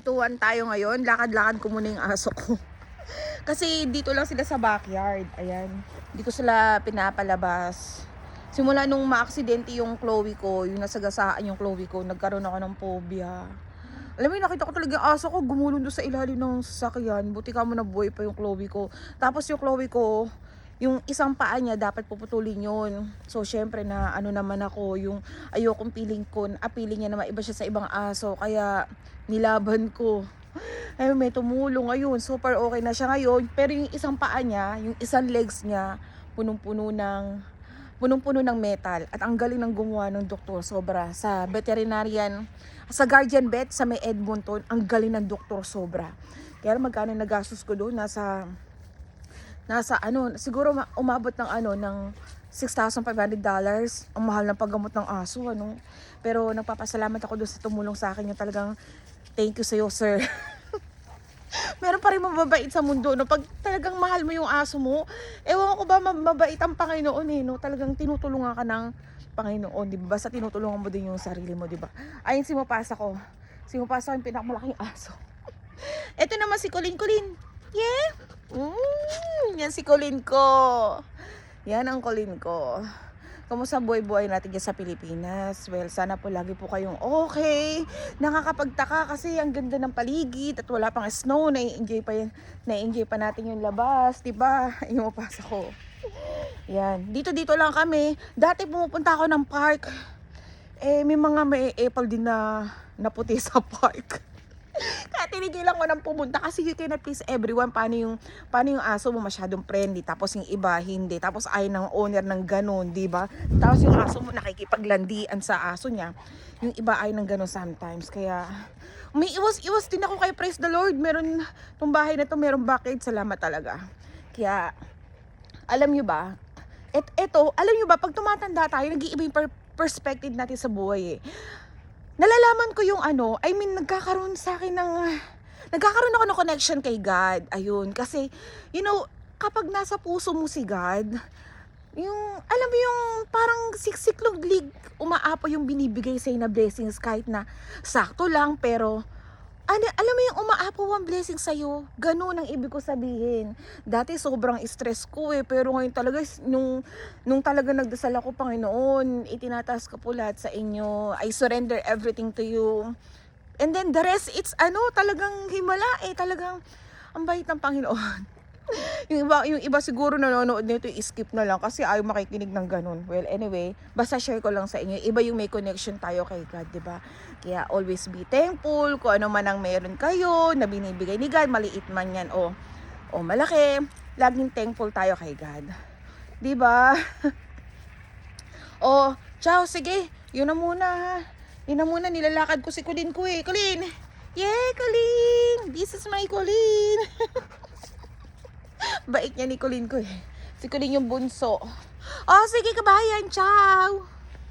Tuwan tayo ngayon. Lakad-lakad ko muna yung aso ko. Kasi dito lang sila sa backyard. Ayan. Hindi ko sila pinapalabas. Simula nung maaksidente yung Chloe ko, yung nasagasaan yung Chloe ko, nagkaroon ako ng phobia. Alam mo, nakita ko talaga yung aso ko gumulong doon sa ilalim ng sasakyan. Buti ka mo nabuhay pa yung Chloe ko. Tapos yung Chloe ko, yung isang paa niya dapat puputulin yun. So, syempre na ano naman ako, yung ayokong piling ko, apiling niya na maiba siya sa ibang aso. Kaya nilaban ko. Ay, may tumulong ayun. Super okay na siya ngayon. Pero yung isang paa niya, yung isang legs niya, punong-puno ng punong-puno ng metal at ang galing ng gumawa ng doktor sobra sa veterinarian sa guardian vet sa may Edmonton ang galing ng doktor sobra kaya magkano nagastos ko doon nasa nasa ano siguro ma- umabot ng ano ng $6,500 dollars ang mahal ng paggamot ng aso ano pero nagpapasalamat ako doon sa tumulong sa akin yung talagang thank you sa iyo sir meron pa rin mababait sa mundo, no? Pag talagang mahal mo yung aso mo, ewan ko ba mababait ang Panginoon, eh, no? Talagang tinutulungan ka ng Panginoon, di ba? Basta tinutulungan mo din yung sarili mo, di ba? Ayun si Mapasa ko. Si Mapasa ko yung pinakamalaking aso. Ito naman si Colin Colin. Yeah! Mm, yan si Colin ko. Yan ang Colin ko. Kamusta ang buhay-buhay natin dyan sa Pilipinas? Well, sana po lagi po kayong okay. Nakakapagtaka kasi ang ganda ng paligid at wala pang snow. Na-enjoy pa, yan- na-enjoy pa natin yung labas, di ba? Yung mapasa ko. Yan. Dito-dito lang kami. Dati pumupunta ako ng park. Eh, may mga may apple din na naputi sa park. Kaya tinigilan ko nang pumunta kasi you cannot please everyone. Paano yung, paano yung aso mo masyadong friendly, tapos yung iba hindi. Tapos ayaw ng owner ng ganun, di ba? Tapos yung aso mo nakikipaglandian sa aso niya. Yung iba ayaw ng ganun sometimes. Kaya may iwas-iwas din ako kay Praise the Lord. Meron, tong bahay na to, meron bakit. Salamat talaga. Kaya, alam nyo ba, et, eto, alam nyo ba, pag tumatanda tayo, nag-iiba yung per- perspective natin sa buhay eh nalalaman ko yung ano, I mean, nagkakaroon sa akin ng, nagkakaroon ako ng connection kay God. Ayun, kasi, you know, kapag nasa puso mo si God, yung, alam mo yung parang siksiklong lig, umaapo yung binibigay sa'yo na blessings kahit na sakto lang, pero, ano, alam mo yung umaapo ang blessing sa'yo, ganun ang ibig ko sabihin. Dati sobrang stress ko eh, pero ngayon talaga, nung, nung talaga nagdasal ako, Panginoon, itinataas ko po lahat sa inyo. I surrender everything to you. And then the rest, it's ano, talagang himala eh, talagang ang bait ng Panginoon. yung iba, yung iba siguro nanonood nito, skip na lang kasi ayaw makikinig ng ganun. Well, anyway, basta share ko lang sa inyo. Iba yung may connection tayo kay God, di ba? Kaya always be thankful kung ano man ang meron kayo na binibigay ni God, maliit man yan o, o malaki. Laging thankful tayo kay God. Di ba? o, ciao, sige. Yun na muna ha. Yun na muna, nilalakad ko si Colin ko eh. Colin! Yeah, Colin! This is my Colin! Bait niya ni Colin ko eh. Si Colin yung bunso. Oh, sige kabayan. Ciao!